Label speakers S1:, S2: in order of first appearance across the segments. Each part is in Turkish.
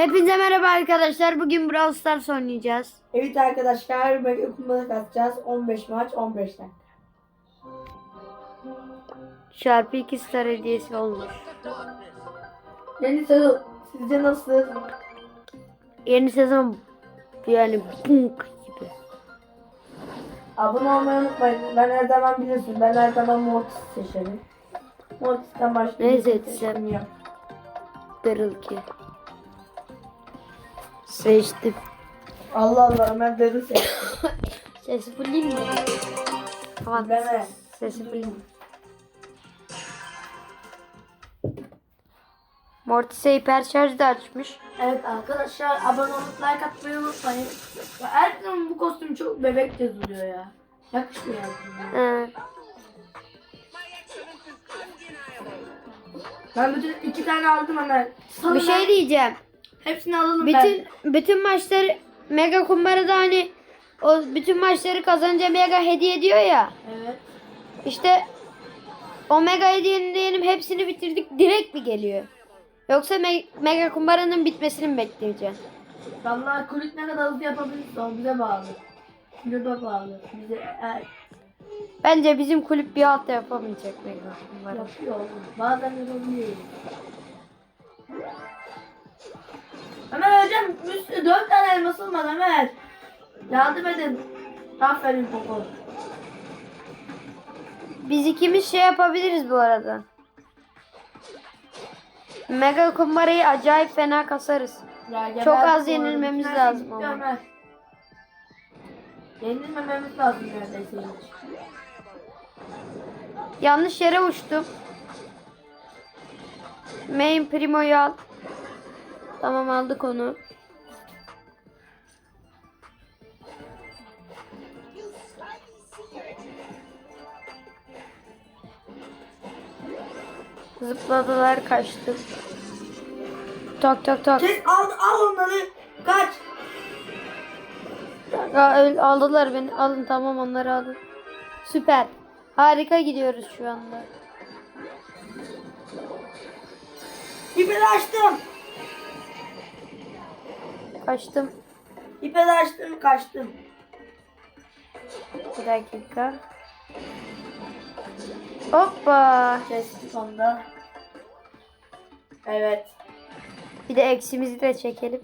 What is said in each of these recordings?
S1: Hepinize merhaba arkadaşlar. Bugün Brawl Stars oynayacağız.
S2: Evet arkadaşlar Mega Kumba'da katacağız. 15 maç 15 dakika.
S1: Çarpı 2 star hediyesi olmuş.
S2: Yeni sezon sizce nasıl?
S1: Yeni sezon yani punk gibi.
S2: Abone olmayı unutmayın. Ben her zaman biliyorsun. Ben her zaman Mortis seçerim. Mortis'ten başka
S1: Ne
S2: bir seçerim.
S1: Daryl ki. Seçtim.
S2: Allah Allah Ömer Darı seç.
S1: Sesi bulayım mı? Tamam.
S2: Deme.
S1: Sesi bulayım. Mortis'e hiperşarj da açmış.
S2: Evet arkadaşlar abone olup like atmayı unutmayın. Ya Erkan'ın bu kostüm çok bebekçe duruyor ya. Yakışmıyor Erkan'a.
S1: Ee,
S2: Ben bütün iki tane aldım Ömer. Sana
S1: bir şey diyeceğim.
S2: Hepsini alalım
S1: Bütün bütün maçları Mega Kumbara'da hani o bütün maçları kazanınca Mega hediye ediyor ya.
S2: Evet.
S1: İşte o Mega hediyenin diyelim hepsini bitirdik direkt mi geliyor? Yoksa Me- Mega Kumbara'nın bitmesini mi bekleyeceğim?
S2: Vallahi kulüp ne kadar hızlı yapabilirse o bize bağlı. Kulübe bağlı. Bize er,
S1: Bence bizim kulüp bir hafta yapamayacak Mega Kumbara.
S2: yapıyor oğlum. Bazen yapabiliyor. Ömer hocam üstü dört tane elmasım var Ömer. Yardım edin. Aferin Popo.
S1: Biz ikimiz şey yapabiliriz bu arada. Mega Kumbara'yı acayip fena kasarız.
S2: Ya,
S1: Çok az yenilmemiz
S2: Bitmez,
S1: lazım ama.
S2: Ömer. Yenilmememiz lazım neredeyse hiç.
S1: Yanlış yere uçtum. Main Primo'yu al. Tamam aldık onu. Zıpladılar kaçtı. Tak tak tak.
S2: Kes al, al onları. Kaç.
S1: Ya, aldılar beni. Alın tamam onları alın. Süper. Harika gidiyoruz şu anda.
S2: İpi açtım.
S1: Kaçtım.
S2: İpi de açtım kaçtım.
S1: Bir dakika. Hoppa.
S2: Kestik onu da. Evet.
S1: Bir de eksimizi de çekelim.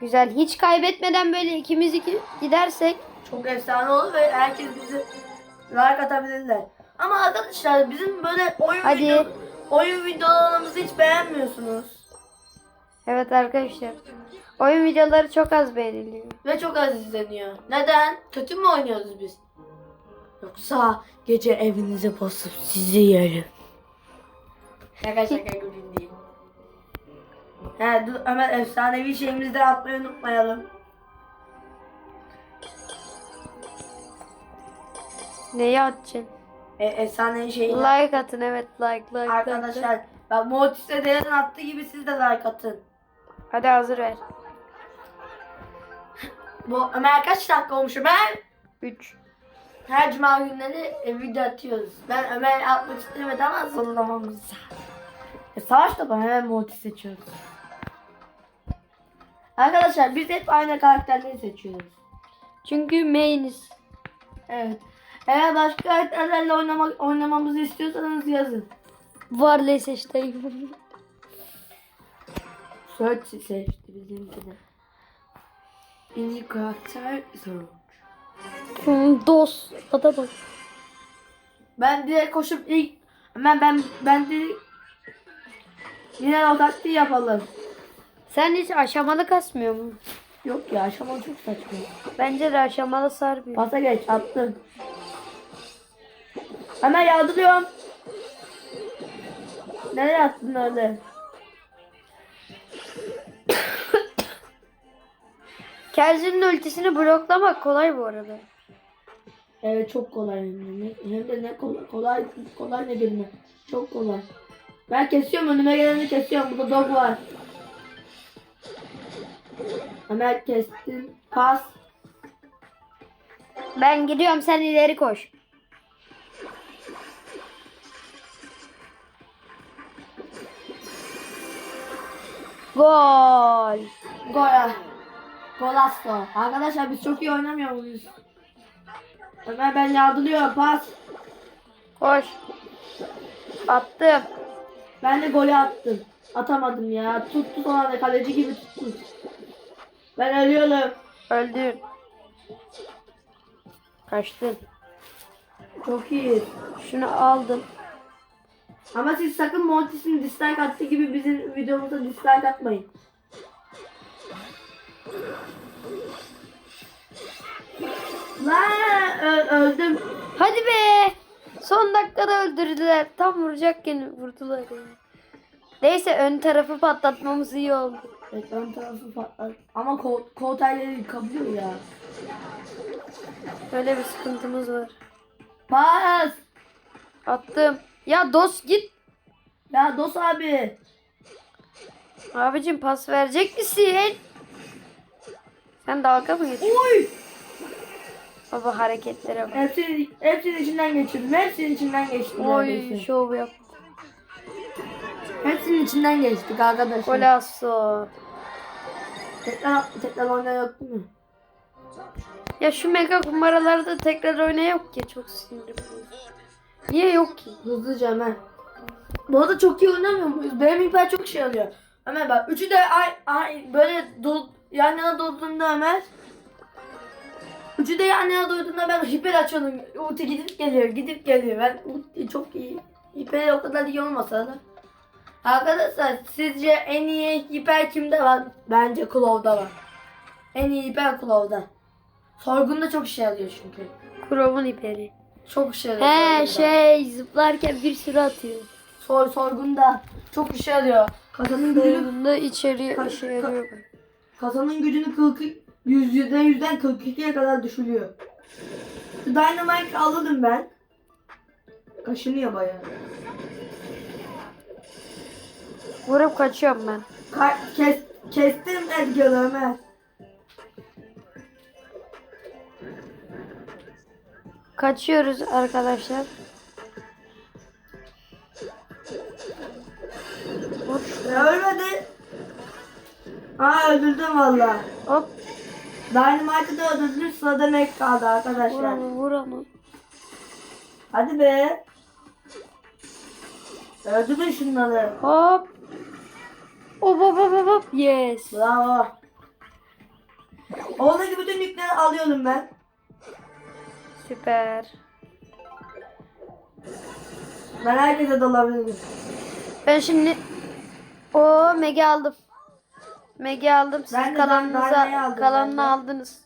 S1: Güzel. Hiç kaybetmeden böyle ikimiz iki gidersek
S2: Çok efsane olur ve herkes bizi like atabilirler. Ama arkadaşlar bizim böyle oyun
S1: Hadi.
S2: video, oyun videolarımızı hiç beğenmiyorsunuz.
S1: Evet arkadaşlar. Oyun videoları çok az beğeniliyor.
S2: Ve çok az izleniyor. Neden? Kötü mü oynuyoruz biz? Yoksa gece evinize basıp sizi yerim. Şaka şaka gülün değil. He dur Ömer efsanevi şeyimizi de atmayı unutmayalım.
S1: Neyi atacaksın?
S2: E, efsanevi şeyi.
S1: Like atın evet like like. like.
S2: Arkadaşlar bak Mortis'e Deren'in attığı gibi siz de like atın.
S1: Hadi hazır ver.
S2: Bu Ömer kaç dakika olmuş Ömer?
S1: 3.
S2: Her cuma günleri e, video atıyoruz. Ben Ömer atmak istemedim ama zorlamamız. E, savaş topu hemen Mortis seçiyoruz. Arkadaşlar biz hep aynı karakterleri seçiyoruz.
S1: Çünkü mainiz.
S2: Evet. Eğer başka karakterlerle oynamak, oynamamızı istiyorsanız yazın.
S1: Varley seçteyim.
S2: Search seçti bizimki de. İkinci karakter Zoro.
S1: Hmm, Dos. Ada bak.
S2: Ben direkt koşup ilk hemen ben ben direkt yine o taktiği yapalım.
S1: Sen hiç aşamalı kasmıyor mu?
S2: Yok ya aşama çok saçma.
S1: Bence de aşamalı sarmıyor.
S2: Pasa geç attım. Hemen yardırıyorum. Nereye attın öyle?
S1: Kelzin'in ultisini bloklamak kolay bu arada.
S2: Evet çok kolay hem de ne, hem de ne kolay kolay kolay ne bilme. Çok kolay. Ben kesiyorum önüme geleni kesiyorum. Burada dog var. Hemen kestim. Pas.
S1: Ben gidiyorum sen ileri koş. Gol.
S2: Gol. Golasso. Arkadaşlar biz çok iyi oynamıyor muyuz? Ömer ben yardırıyorum pas.
S1: Koş. Attım.
S2: Ben de golü attım. Atamadım ya. Tuttu sonra da kaleci gibi tuttu. Ben ölüyorum.
S1: Öldün. Kaçtın.
S2: Çok iyi.
S1: Şunu aldım.
S2: Ama siz sakın Mortis'in dislike attığı gibi bizim videomuza dislike atmayın. Lan öldüm.
S1: Hadi be. Son dakikada öldürdüler. Tam vuracakken vurdular ya. Neyse ön tarafı patlatmamız iyi oldu.
S2: Ekran tarafı patlar. Ama kol, kol telleri kapıyor ya.
S1: Böyle bir sıkıntımız var.
S2: Pas.
S1: Attım. Ya dost git.
S2: Ya Dos abi.
S1: Abicim pas verecek misin? Sen dalga mı geçiyorsun?
S2: Uy.
S1: Baba hareketlere bak.
S2: Hepsini, hepsinin içinden geçirdim. Hepsinin içinden geçtim.
S1: Oy
S2: neredeyse.
S1: şov yap.
S2: Hepsinin içinden geçtik arkadaşlar.
S1: Golasso.
S2: Tekrar, tekrar oyna yok değil mi?
S1: Ya şu mega kumbaralarda tekrar oyna yok ki. Çok sinir bozucu. Niye yok ki?
S2: Hızlıca hemen. Bu arada çok iyi oynamıyor muyuz? Benim hiper çok şey alıyor. Ömer bak üçü de ay, ay böyle do, yan yana durduğunda Ömer. Üçü de yan yana durduğunda ben hiper açıyorum. Ulti gidip geliyor, gidip geliyor. Ben ulti çok iyi. Hiper o kadar iyi olmasa da. Arkadaşlar sizce en iyi hiper kimde var? Bence Claw'da var. En iyi hiper Claw'da. Sorgunda çok şey alıyor çünkü.
S1: Kurovun iperi.
S2: Çok şey alıyor.
S1: He
S2: Sorgunda.
S1: şey zıplarken bir sürü atıyor.
S2: Sor, sorgunda çok işe yarıyor. Kasanın gücünü,
S1: Bunda içeri
S2: Ka-
S1: işe yarıyor. bak.
S2: kasanın gücünü 40 100 yüzden yüzden 42'ye kadar düşürüyor. Şu Dynamite aldım ben. Kaşınıyor bayağı.
S1: Vurup kaçıyorum ben.
S2: Ka- kes, kestim Edgar'ı Ömer.
S1: Kaçıyoruz arkadaşlar. Vur.
S2: Ya ölmedi. Aa öldürdüm valla.
S1: Hop.
S2: Dynamite'ı da öldürdüm sırada Mac kaldı
S1: Vur
S2: arkadaşlar.
S1: onu vur onu.
S2: Hadi be. Öldürün şunları.
S1: Hop hop hop hop, hop. Yes.
S2: Bravo. Oradaki bütün yükleri alıyorum ben.
S1: Süper.
S2: Ben herkese dalabilirim.
S1: Ben şimdi o Megi aldım. Megi aldım. Siz
S2: Ben
S1: kalanınıza
S2: Dynamite'yi aldım
S1: kalanını
S2: ben
S1: aldınız.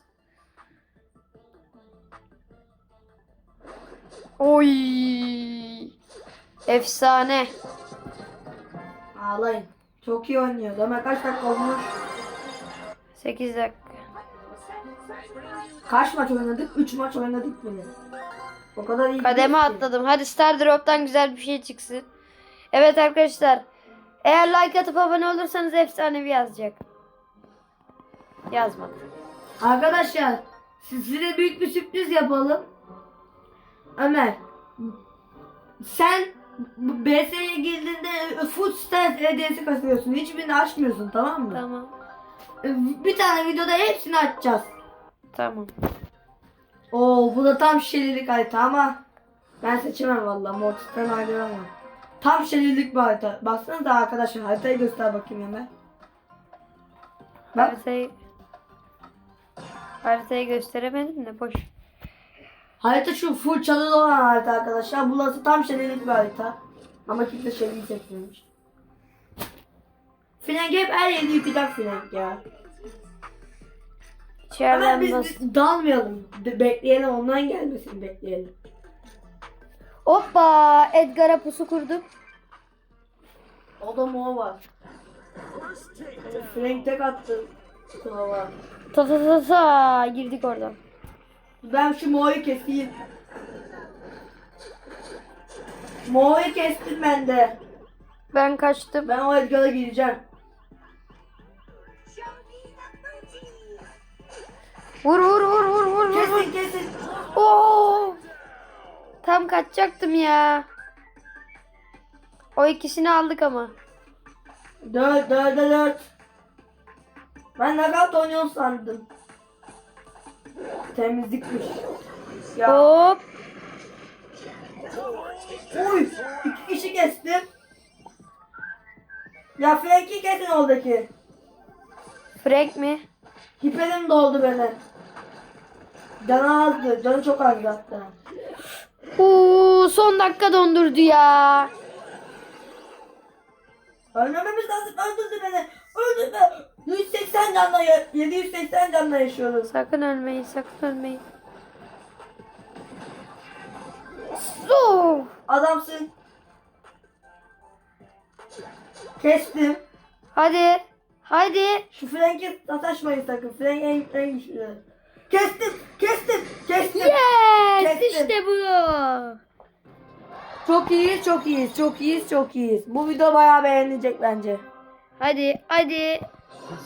S1: Oy. Efsane.
S2: Ağlayın. Çok iyi oynuyoruz ama kaç dakika olmuş?
S1: 8 dakika.
S2: Kaç maç oynadık? 3 maç oynadık bile. O kadar iyi.
S1: Kademe atladım. Hadi Star Drop'tan güzel bir şey çıksın. Evet arkadaşlar. Eğer like atıp abone olursanız efsanevi yazacak. Yazmadı.
S2: Arkadaşlar siz- size büyük bir sürpriz yapalım. Ömer. Sen BS'ye girdiğinde full stance hediyesi kasıyorsun. Hiçbirini açmıyorsun tamam mı?
S1: Tamam.
S2: Bir tane videoda hepsini açacağız.
S1: Tamam.
S2: Oo bu da tam şişelilik harita ama ben seçemem valla Mortis'ten ayrılamam. Tam şişelilik bir harita. Baksanıza arkadaşlar haritayı göster bakayım hemen. Bak
S1: Haritayı Haritayı gösteremedim de boş.
S2: harita şu full çalılı olan harita arkadaşlar. Burası tam şişelilik bir harita. Ama kimse şeliliği seçmemiş. Frenk hep her yeri yıkacak Frenk ya. Ama
S1: İçeriden
S2: biz,
S1: nasıl?
S2: dalmayalım. Be- bekleyelim ondan gelmesini bekleyelim.
S1: Hoppa! Edgar'a pusu kurdum.
S2: O da mo var. Frank tek attı. Sınava.
S1: Ta ta ta ta girdik oradan.
S2: Ben şu Mo'yu keseyim. Mo'yu kestim ben de.
S1: Ben kaçtım.
S2: Ben o Edgar'a gireceğim.
S1: Vur vur vur vur vur vur. vur.
S2: Kesin kesin.
S1: Oo! Tam kaçacaktım ya. O ikisini aldık ama.
S2: Dört, dörde dört. Ben knockout oynuyorum sandım. Temizlikmiş. Ya.
S1: Hop.
S2: Uy. iki kişi kestim. Ya Frank'i kesin oradaki.
S1: Frank mi?
S2: Hiperim doldu benim. Canı azdı. Canı çok azdı hatta.
S1: Oo, son dakika dondurdu ya.
S2: Ölmememiz lazım. Öldürdü beni. Öldürdü. 180 canla, ya- 780 canla yaşıyoruz.
S1: Sakın ölmeyin, sakın ölmeyin. Su.
S2: Adamsın. Kestim.
S1: Hadi. Hadi.
S2: Şu Frank'e sataşmayın sakın. Frank en, en güçlü. Kestim. Kestim. Kestim.
S1: Yes!
S2: Kestim.
S1: İşte bu.
S2: Çok iyiyiz, çok iyiyiz, çok iyiyiz, çok iyiyiz. Bu video bayağı beğenilecek bence.
S1: Hadi, hadi.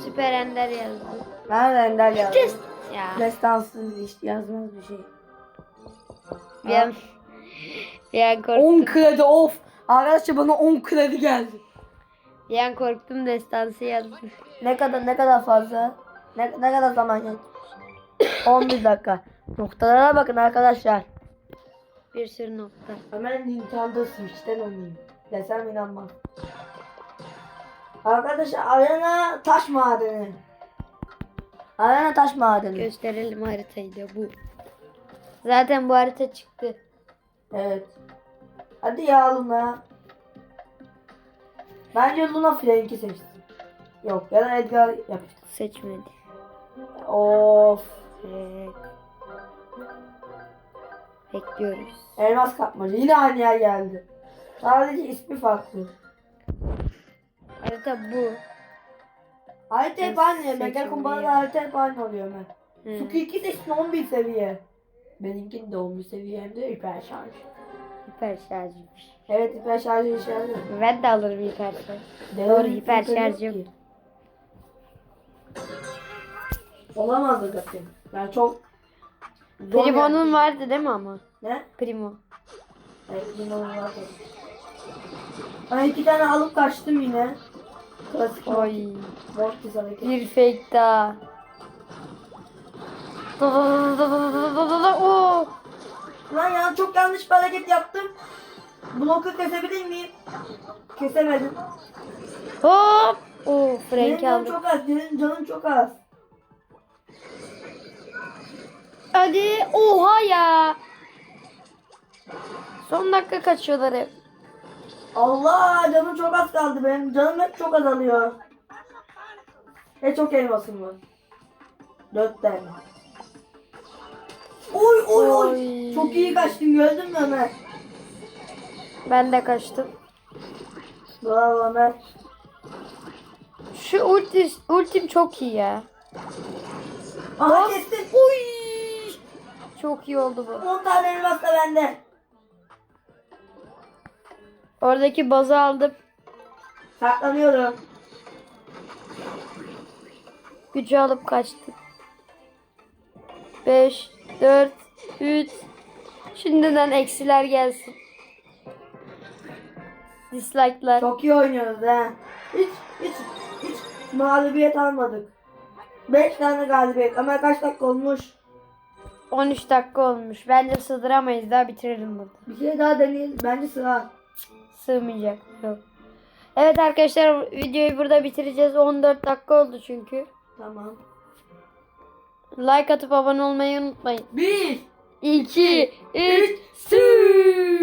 S1: Süper Ender yazdı.
S2: Ben Ender yazdım.
S1: Kes. Ya.
S2: Destansız işte yazmaz bir şey.
S1: Bir an, bir an
S2: 10
S1: korktum.
S2: kredi of. Arkadaşlar bana 10 kredi geldi.
S1: Bir an korktum destansı yazdım.
S2: Ne kadar ne kadar fazla? Ne, ne kadar zaman geçti? 11 dakika. Noktalara bakın arkadaşlar.
S1: Bir sürü nokta.
S2: Hemen Nintendo Switch'ten oynayayım. Desem inanmam. Arkadaşlar arena taş madeni. Arena taş madeni.
S1: Gösterelim haritayı da bu. Zaten bu harita çıktı.
S2: Evet. Hadi ya Luna. Bence Luna Frank'i seçsin. Yok ya da Edgar yapıştır.
S1: Seçmedi.
S2: Of.
S1: Evet. Bekliyoruz.
S2: Elmas kapmaca. Yine aynı yer geldi. Sadece ismi farklı.
S1: Harita bu.
S2: Harita hep aynı. Mega
S1: seçimliyim.
S2: kumbarada harita hep aynı oluyor hemen.
S1: Hı.
S2: Suki 2 seçsin 11 seviye. Benimkinin de 11 seviye hem de hiper şarj.
S1: Hiper şarjıymış.
S2: Evet hiper şarjı işaret.
S1: Ben de alırım hiper şarj. Doğru, hiper şarjım.
S2: Olamazdı zaten. Yani çok zor
S1: Primo'nun
S2: yani.
S1: vardı değil mi ama?
S2: Ne?
S1: Primo.
S2: Evet Primo'nun vardı. Ben iki tane alıp kaçtım yine. Klasik
S1: Oy.
S2: Mortis hareket.
S1: Bir fake daha. Da da da da da da da da da. Oo.
S2: Lan ya çok yanlış bir hareket yaptım. Bloku kesebilir miyim? Kesemedim.
S1: Hop. Oo, Frank
S2: canım
S1: aldı.
S2: çok az. Benim canım çok az.
S1: Hadi. Oha ya. Son dakika kaçıyorlar hep.
S2: Allah canım çok az kaldı benim. Canım hep çok azalıyor. Ve çok elmasım var. Dört tane. Oy oy oy.
S1: Oy.
S2: Çok iyi kaçtın gördün mü Ömer?
S1: Ben de kaçtım.
S2: Bravo Ömer.
S1: Şu ulti, ultim çok iyi ya.
S2: Aha kestin.
S1: Uy. Çok iyi oldu bu.
S2: 10 tane elmas da bende.
S1: Oradaki bazı aldım.
S2: Saklanıyorum.
S1: Gücü alıp kaçtım. 5, 4, 3. Şimdiden eksiler gelsin. Dislike'lar.
S2: Çok iyi oynuyoruz ha. Hiç hiç hiç mağlubiyet almadık. 5 tane galibiyet ama kaç dakika olmuş?
S1: 13 dakika olmuş. Bence sığdıramayız. Daha bitirelim burada.
S2: Bir şey daha deneyelim. Bence sıra.
S1: Sığmayacak. Yok. Evet arkadaşlar videoyu burada bitireceğiz. 14 dakika oldu çünkü.
S2: Tamam.
S1: Like atıp abone olmayı unutmayın.
S2: 1
S1: 2, 3,
S2: Sü